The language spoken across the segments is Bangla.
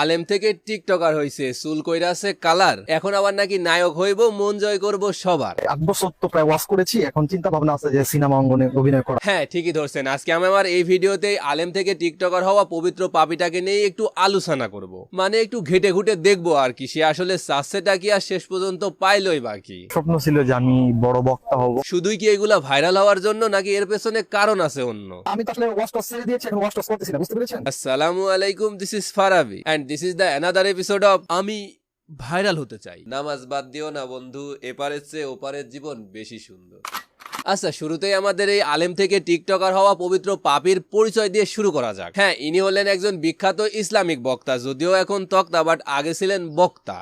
আলেম থেকে টিকটকার হইছে চুল কইরাছে কালার। এখন আবার নাকি নায়ক হইব মন জয় করব সবার। আট বছর তো প্রায় ওয়াশ করেছি এখন চিন্তা ভাবনা আছে যে সিনেমা অঙ্গনে অভিনয় করা। হ্যাঁ ঠিকই ধরছেন। আজকে আমি আমার এই ভিডিওতে আলেম থেকে টিকটকার হওয়া পবিত্র পাপিটাকে নিয়ে একটু আলোচনা করব। মানে একটু ঘেটে ঘুটে দেখব আর কি সে আসলে চাচ্ছেটা কি আর শেষ পর্যন্ত পাইলই বাকি স্বপ্ন ছিল যে আমি বড় বক্তা হব। শুধুই কি এগুলা ভাইরাল হওয়ার জন্য নাকি এর পেছনে কারণ আছে অন্য? আমি তো আসলে ওয়াশ টস ছেড়ে দিয়েছি এখন ওয়াশ টস করতেছি না বুঝতে পেরেছেন? আসসালামু আলাইকুম this is Farabi. And this is the another episode of আমি ভাইরাল হতে চাই। নামাজ বাদ দিও না বন্ধু এপারের চেয়ে ওপারের জীবন বেশি সুন্দর। আচ্ছা শুরুতেই আমাদের এই আলেম থেকে টিকটকার হওয়া পবিত্র পাপির পরিচয় দিয়ে শুরু করা যাক। হ্যাঁ ইনি হলেন একজন বিখ্যাত ইসলামিক বক্তা যদিও এখন তক্তা বাট আগে ছিলেন বক্তা।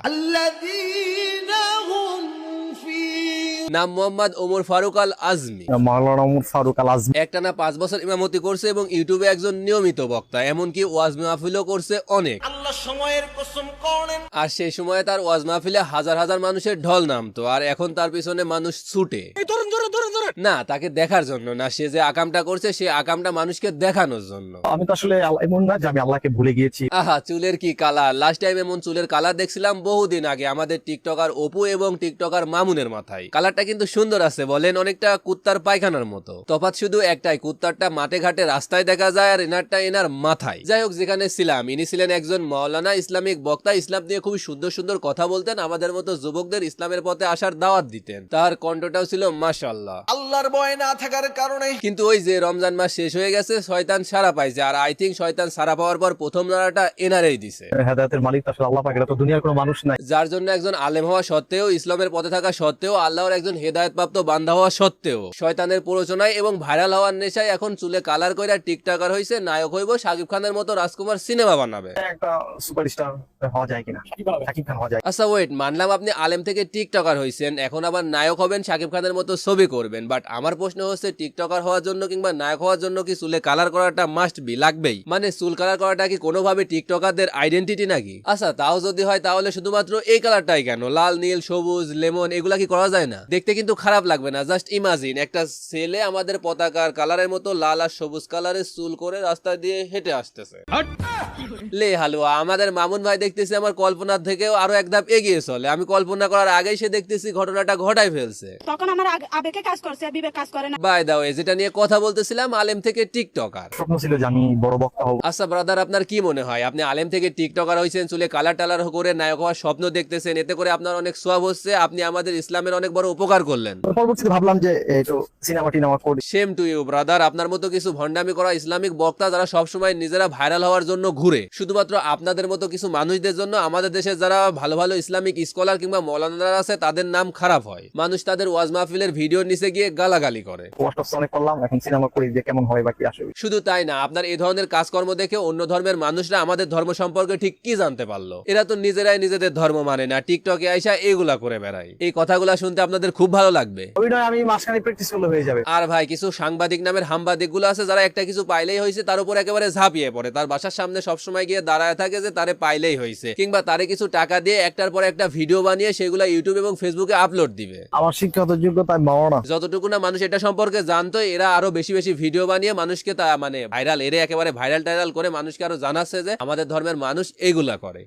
নাম মোহাম্মদ ওমর ফারুক আল আজমি মাওলানা ওমর ফারুক আল আজমি একটানা পাঁচ বছর ইমামতি করছে এবং ইউটিউবে একজন নিয়মিত বক্তা এমনকি ওয়াজ মাহফিলও করছে অনেক। আল্লাহ সময়ের কসম করেন। আর সেই সময় তার ওয়াজ মাহফিলে হাজার হাজার মানুষের ঢল নামতো আর এখন তার পিছনে মানুষ ছুটে। না তাকে দেখার জন্য না সে যে আকামটা করছে সে আকামটা মানুষকে দেখানোর জন্য। আমি তো আসলে এমন না যে আমি আল্লাহকে ভুলে গিয়েছি। আহা চুলের কি কালার লাস্ট টাইম এমন চুলের কালার দেখছিলাম বহুদিন আগে আমাদের টিকটকার অপু এবং টিকটকার মামুনের মাথায়। কালারটা কিন্তু সুন্দর আছে বলেন অনেকটা কুত্তার পায়খানার মতো। তফাৎ শুধু একটাই কুত্তারটা মাঠে ঘাটে রাস্তায় দেখা যায় আর এনারটা এনার মাথায়। যাই হোক যেখানে ছিলাম ইনি ছিলেন একজন মাওলানা ইসলামিক বক্তা ইসলাম নিয়ে খুবই সুন্দর সুন্দর কথা বলতেন আমাদের মতো যুবকদের ইসলামের পথে আসার দাওয়াত দিতেন। তার কণ্ঠটাও ছিল মাশাল্লাহ আল্লাহর ভয় না থাকার কারণে। কিন্তু ওই যে রমজান মাস শেষ হয়ে গেছে শয়তান সারা পাইছে। আর আই থিঙ্ক শয়তান সারা পাওয়ার পর প্রথম লড়াটা এনারেই দিছে। হেদায়তের মালিক আসলে আল্লাহ পাক এটা তো দুনিয়ার কোনো মানুষ নাই। যার জন্য একজন আলেম হওয়া সত্ত্বেও ইসলামের পথে থাকা সত্ত্বেও আল্লাহর একজন হেদায়তপ্রাপ্ত বান্ধা হওয়া সত্ত্বেও শয়তানের প্ররোচনায় এবং ভাইরাল হওয়ার নেশায় এখন চুলে কালার কইরা টিকটাকার হইছে নায়ক হইব শাকিব খানের মতো রাজকুমার সিনেমা বানাবে। একটা সুপারস্টার হওয়া যায় কিনা? শাকিব খান হওয়া যায়। আচ্ছা ওয়েট মানলাম আপনি আলেম থেকে টিকটকার হইছেন এখন আবার নায়ক হবেন শাকিব খানের মতো ছবি করবেন। বাট আমার প্রশ্ন হচ্ছে টিকটকার হওয়ার জন্য কিংবা নায়ক হওয়ার জন্য কি চুলে কালার করাটা মাস্ট বি লাগবেই? মানে চুল কালার করাটা কি কোনোভাবে টিকটকারদের আইডেন্টিটি নাকি? আচ্ছা তাও যদি হয় তাহলে শুধুমাত্র এই কালারটাই কেন? লাল, নীল, সবুজ, লেমন, এগুলা কি করা যায় না? দেখতে কিন্তু খারাপ লাগবে না জাস্ট ইমাজিন একটা ছেলে আমাদের পতাকার কালারের মতো লাল আর সবুজ কালারের চুল করে রাস্তা দিয়ে হেঁটে আসতেছে। লে হালুয়া, আমাদের মামুন ভাই দেখতেছি আমার কল্পনার থেকেও আরও এক ধাপ এগিয়ে চলে। আমি কল্পনা করার আগেই সে দেখতেছি ঘটনাটা ঘটাই ফেলছে। তখন আমার আবেগে কাজ করছে। বিবেক কাজ করে না। বাই দাও যেটা নিয়ে কথা বলতেছিলাম আলেম থেকে টিকটকার। স্বপ্ন ছিল যে আমি বড় বক্তা হব। আচ্ছা ব্রাদার আপনার কি মনে হয়? আপনি আলেম থেকে টিকটকার হয়েছেন চুলে কালার টালার করে নায়ক হওয়ার স্বপ্ন দেখতেছেন এতে করে আপনার অনেক সোয়াব হচ্ছে আপনি আমাদের ইসলামের অনেক বড় উপকার করলেন। পরবর্তীতে ভাবলাম যে একটু সিনেমা টিনেমা করি। সেম টু ইউ ব্রাদার আপনার মতো কিছু ভণ্ডামি করা ইসলামিক বক্তা যারা সবসময় নিজেরা ভাইরাল হওয়ার জন্য ঘুরে শুধুমাত্র আপনাদের মতো কিছু মানুষদের জন্য আমাদের দেশে যারা ভালো ভালো ইসলামিক স্কলার কিংবা মৌলানারা আছে তাদের নাম খারাপ হয়। মানুষ তাদের ওয়াজ মাহফিলের ভিডিওর নিচে গিয়ে গালাগালি করে। ওয়াশ অনেক করলাম এখন সিনেমা করি যে কেমন হয় বা কি আসবে শুধু তাই না আপনার এই ধরনের কাজকর্ম দেখে অন্য ধর্মের মানুষরা আমাদের ধর্ম সম্পর্কে ঠিক কি জানতে পারল? এরা তো নিজেরাই নিজেদের ধর্ম মানে না টিকটকে আইসা এগুলা করে বেড়ায়। এই কথাগুলা শুনতে আপনাদের খুব ভালো লাগবে। অভিনয় আমি মাঝখানে প্র্যাকটিস করলে হয়ে যাবে। আর ভাই কিছু সাংবাদিক নামের হামবাদিকগুলো আছে যারা একটা কিছু পাইলেই হয়েছে তার উপর একেবারে ঝাঁপিয়ে পড়ে। তার বাসার সামনে সবসময় গিয়ে দাঁড়ায় থাকে যে তারে পাইলেই হয়েছে কিংবা তারে কিছু টাকা দিয়ে একটার পর একটা ভিডিও বানিয়ে সেগুলো ইউটিউব এবং ফেসবুকে আপলোড দিবে। আমার শিক্ষাগত যোগ্যতা না যতটুকু না মানুষ এটা সম্পর্কে জানতো এরা আরও বেশি বেশি ভিডিও বানিয়ে মানুষকে তা মানে ভাইরাল এরে একেবারে ভাইরাল টাইরাল করে মানুষকে আরও জানাচ্ছে যে আমাদের ধর্মের মানুষ এগুলা করে।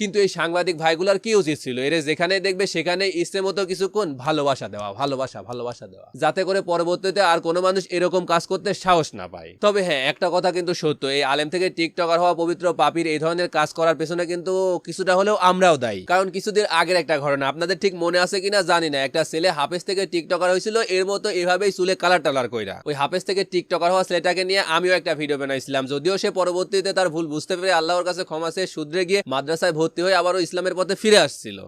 কিন্তু এই সাংবাদিক ভাইগুলার কি উচিত ছিল? এরে যেখানে দেখবে সেখানে ইচ্ছে মতো কিছুক্ষণ ভালোবাসা দেওয়া ভালোবাসা ভালোবাসা দেওয়া। যাতে করে পরবর্তীতে আর কোনো মানুষ এরকম কাজ করতে সাহস না পায়। তবে হ্যাঁ একটা কথা কিন্তু সত্য এই আলেম থেকে টিকটকার হওয়া পবিত্র পাপির এই ধরনের কাজ করার পেছনে কিন্তু কিছুটা হলেও আমরাও দায়ী। কারণ কিছুদিন আগের একটা ঘটনা আপনাদের ঠিক মনে আছে কিনা জানি না একটা ছেলে হাফেজ থেকে টিকটকার হয়েছিল এর মতো এভাবেই চুলে কালার টালার কইরা। ওই হাফেজ থেকে টিকটকার হওয়া ছেলেটাকে নিয়ে আমিও একটা ভিডিও বানাইছিলাম। যদিও সে পরবর্তীতে তার ভুল বুঝতে পেরে আল্লাহর কাছে ক্ষমা চেয়ে শুধরে গিয়ে মাদ্রাসায় ভর্তি হয়ে আবারও ইসলামের পথে ফিরে আসছিল।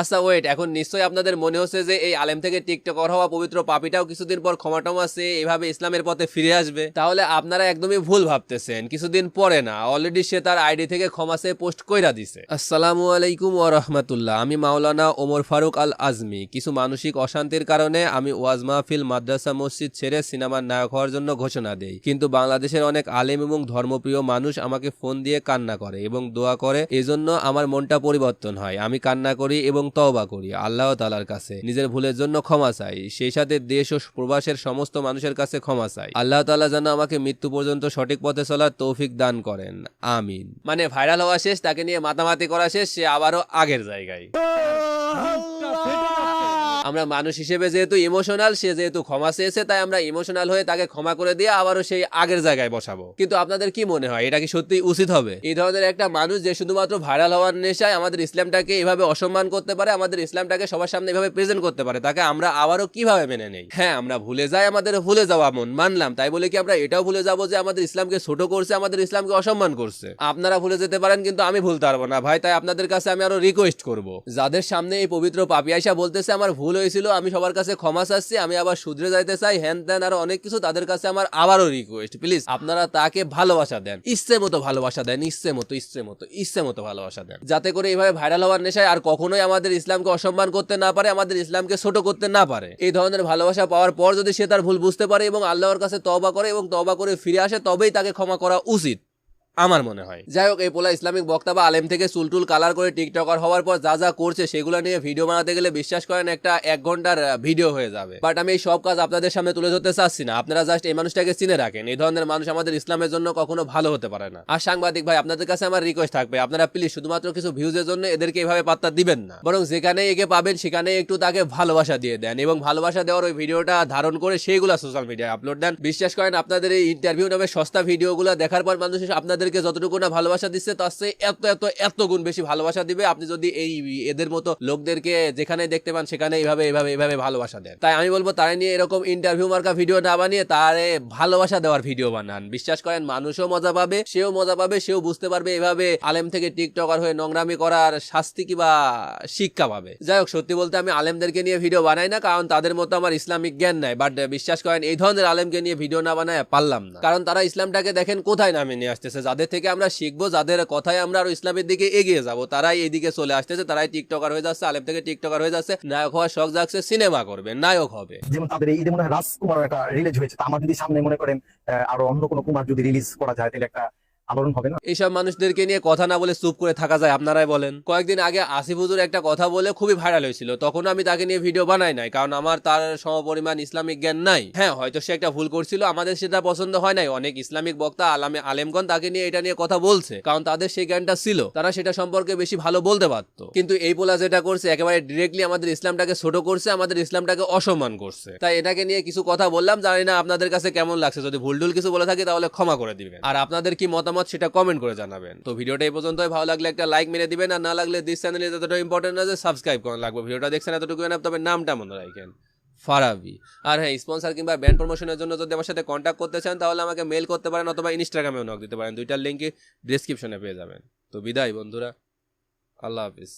আচ্ছা ওয়েট এখন নিশ্চয়ই আপনাদের মনে হচ্ছে যে এই আলেম থেকে টিকটকার হওয়া পবিত্র পাপিটাও কিছুদিন পর ক্ষমা টমা চেয়ে এভাবে ইসলামের পথে ফিরে আসবে। তাহলে আপনারা একদমই ভুল ভাবতেছেন কিছুদিন পরে না অলরেডি সে তার আইডি থেকে ক্ষমা চেয়ে পোস্ট কইরা দিছে। আসসালামু আলাইকুম ওয়া রাহমাতুল্লাহ আমি মাওলানা ওমর ফারুক আল আজমি কিছু মানসিক অশান্তির কারণে আমি ওয়াজ মাহফিল, মাদ্রাসা, মসজিদ ছেড়ে সিনেমার নায়ক হওয়ার জন্য ঘোষণা দেই। কিন্তু বাংলাদেশের অনেক আলেম এবং ধর্মপ্রিয় মানুষ আমাকে ফোন দিয়ে কান্না করে এবং দোয়া করে, এজন্য আমার মনটা পরিবর্তন হয়। আমি কান্না করি এবং তওবা করি, আল্লাহ তালার কাছে। নিজের ভুলের জন্য ক্ষমা চাই, সেই সাথে দেশ ও প্রবাসের সমস্ত মানুষের কাছে ক্ষমা চাই। আল্লাহ তালা যেন আমাকে মৃত্যু পর্যন্ত সঠিক পথে চলার তৌফিক দান করেন। আমিন। মানে ভাইরাল হওয়া শেষ, তাকে নিয়ে মাতামাতি করা শেষ, সে আবারও আগের জায়গায়। আমরা মানুষ হিসেবে যেহেতু ইমোশনাল সে যেহেতু ক্ষমা চেয়েছে, তাই আমরা ইমোশনাল হয়ে তাকে ক্ষমা করে দিয়ে আবারও সেই আগের জায়গায় বসাবো। কিন্তু আপনাদের কি মনে হয়? এটা কি সত্যি উচিত হবে? এই ধরনের একটা মানুষ যে শুধুমাত্র ভাইরাল হওয়ার নেশায় আমাদের ইসলামটাকে এভাবে অসম্মান করতে পারে, আমাদের ইসলামটাকে সবার সামনে এভাবে প্রেজেন্ট করতে পারে, তাকে আমরা আবারও কীভাবে মেনে নেই? হ্যাঁ আমরা ভুলে যাই আমাদের ভুলে যাওয়া মন, মানলাম। তাই বলে কি আমরা এটাও ভুলে যাব যে আমাদের ইসলামকে ছোট করছে, আমাদের ইসলামকে অসম্মান করছে? আপনারা ভুলে যেতে পারেন, কিন্তু আমি ভুলতে পারব না। ভাই, তাই আপনাদের কাছে আমি আরও রিকোয়েস্ট করব। যাদের সামনে এই পবিত্র পাপি আইসা বলতেছে, আমার ভুল হয়েছিল, আমি সবার কাছে ক্ষমা চাচ্ছি, আমি আবার শুধরে যাইতে চাই, হ্যান ত্যান আরও অনেক কিছু, তাদের কাছে আমার আবারও রিকোয়েস্ট প্লিজ আপনারা তাকে ভালোবাসা দেন, ইচ্ছে মতো ভালোবাসা দেন, ইচ্ছে মতো ইচ্ছে মতো ইচ্ছে মতো ভালোবাসা দেন, যাতে করে এইভাবে ভাইরাল হওয়ার নেশায় আর কখনোই আমাদের ইসলামকে অসম্মান করতে না পারে, আমাদের ইসলামকে ছোট করতে না পারে। এই ধরনের ভালোবাসা পাওয়ার পর যদি সে তার ভুল বুঝতে পারে এবং আল্লাহর কাছে তবা করে এবং তবা করে ফিরে আসে, তবেই তাকে ক্ষমা করা উচিত। আমার মনে হয়। যাই হোক, এই পোলা ইসলামিক বক্তা বা আলেম থেকে চুলটুল কালার করে টিকটকার হওয়ার পর যা যা করছে, সেগুলো নিয়ে ভিডিও বানাতে গেলে বিশ্বাস করেন একটা এক ঘণ্টার ভিডিও হয়ে যাবে। বাট আমি এই সব কাজ আপনাদের সামনে তুলে ধরতে চাচ্ছি না। আপনারা জাস্ট এই মানুষটাকে চিনে রাখেন। এই ধরনের মানুষ আমাদের ইসলামের জন্য কখনো ভালো হতে পারে না। আর সাংবাদিক ভাই, আপনাদের কাছে আমার রিকোয়েস্ট থাকবে, আপনারা প্লিজ শুধুমাত্র কিছু ভিউজের জন্য এদেরকে এভাবে পাত্তা দিবেন না। বরং যেখানে একে পাবেন সেখানে একটু তাকে ভালোবাসা দিয়ে দেন। এবং ভালোবাসা দেওয়ার ওই ভিডিওটা ধারণ করে সেইগুলা সোশ্যাল মিডিয়ায় আপলোড দেন। বিশ্বাস করেন, আপনাদের এই ইন্টারভিউ নামে সস্তা ভিডিওগুলো দেখার পর মানুষ আপনাদেরকে যতটুকু না ভালোবাসা দিচ্ছে, তার চেয়ে এত এত এত গুণ বেশি ভালোবাসা দিবে। আপনি যদি এই এদের মতো লোকদেরকে যেখানে দেখতে পান সেখানে এইভাবে এইভাবে এইভাবে ভালোবাসা দেন। তাই আমি বলব, তারা নিয়ে এরকম ইন্টারভিউ মার্কা ভিডিও না বানিয়ে তারে ভালোবাসা দেওয়ার ভিডিও বানান। বিশ্বাস করেন, মানুষও মজা পাবে, সেও মজা পাবে, সেও বুঝতে পারবে এভাবে আলেম থেকে টিকটকার হয়ে নোংরামি করার শাস্তি কিবা শিক্ষা পাবে। যাই হোক, সত্যি বলতে আমি আলেমদেরকে নিয়ে ভিডিও বানাই না, কারণ তাদের মতো আমার ইসলামিক জ্ঞান নাই। বাট বিশ্বাস করেন, এই ধরনের আলেমকে নিয়ে ভিডিও না বানায় পারলাম না। কারণ তারা ইসলামটাকে দেখেন, কোথায় নামে নিয়ে আসতেছে যাদের থেকে আমরা শিখব, যাদের কথায় আমরা আরও ইসলামের দিকে এগিয়ে যাব। তারাই এদিকে চলে আসতেছে, তারাই টিকটকার হয়ে যাচ্ছে, আলেম থেকে টিকটকার হয়ে যাচ্ছে, নায়ক হওয়ার শখ যাচ্ছে সিনেমা করবে, নায়ক হবে। যেমন তাদের এই মনে হয় রাজকুমার একটা রিলিজ হয়েছে আমার যদি সামনে মনে করেন আরও অন্য কোনো কুমার যদি রিলিজ করা যায়, তাহলে একটা এইসব মানুষদেরকে নিয়ে কথা না বলে চুপ করে থাকা যায়, আপনারাই বলেন। কয়েকদিন আগে একটা কথা বলে খুবই ভাইরাল হয়েছিল। তখন আমি তাকে নিয়ে ভিডিও বানাই নাই, কারণ আমার তার সমপরিমাণ ইসলামিক জ্ঞান নাই। হ্যাঁ হয়তো সে একটা ভুল করছিল, আমাদের সেটা পছন্দ হয় নাই। অনেক ইসলামিক বক্তা, আলামে তাকে নিয়ে এটা নিয়ে কথা বলছে, কারণ তাদের সেই জ্ঞানটা ছিল। তারা সেটা সম্পর্কে বেশি ভালো বলতে পারতো। কিন্তু এই পোলা যেটা করছে, একেবারে ডিরেক্টলি আমাদের ইসলামটাকে ছোট করছে, আমাদের ইসলামটাকে অসম্মান করছে। তাই এটাকে নিয়ে কিছু কথা বললাম, জানি না আপনাদের কাছে কেমন লাগছে। যদি ভুল টুল কিছু বলে থাকি, তাহলে ক্ষমা করে দিবেন। আর আপনাদের কি মতামত সেটা কমেন্ট করে জানাবেন। তো ভিডিওটা এই পর্যন্তই। ভালো লাগলে একটা লাইক মেরে দিবেন, আর না লাগলে দিস চ্যানেলে যতটা ইম্পর্টেন্ট আছে সাবস্ক্রাইব করা লাগবে। ভিডিওটা দেখছেন এতটুকু না তবে নামটা মনে রাখেন, ফারাবি। আর হ্যাঁ স্পন্সর কিংবা ব্যান্ড প্রমোশনের জন্য যদি আমার সাথে কন্ট্যাক্ট করতে চান, তাহলে আমাকে মেল করতে পারেন অথবা ইনস্টাগ্রামে নক দিতে পারেন। দুইটার লিঙ্কই ডিসক্রিপশনে পেয়ে যাবেন। তো বিদায় বন্ধুরা, আল্লাহ হাফিজ।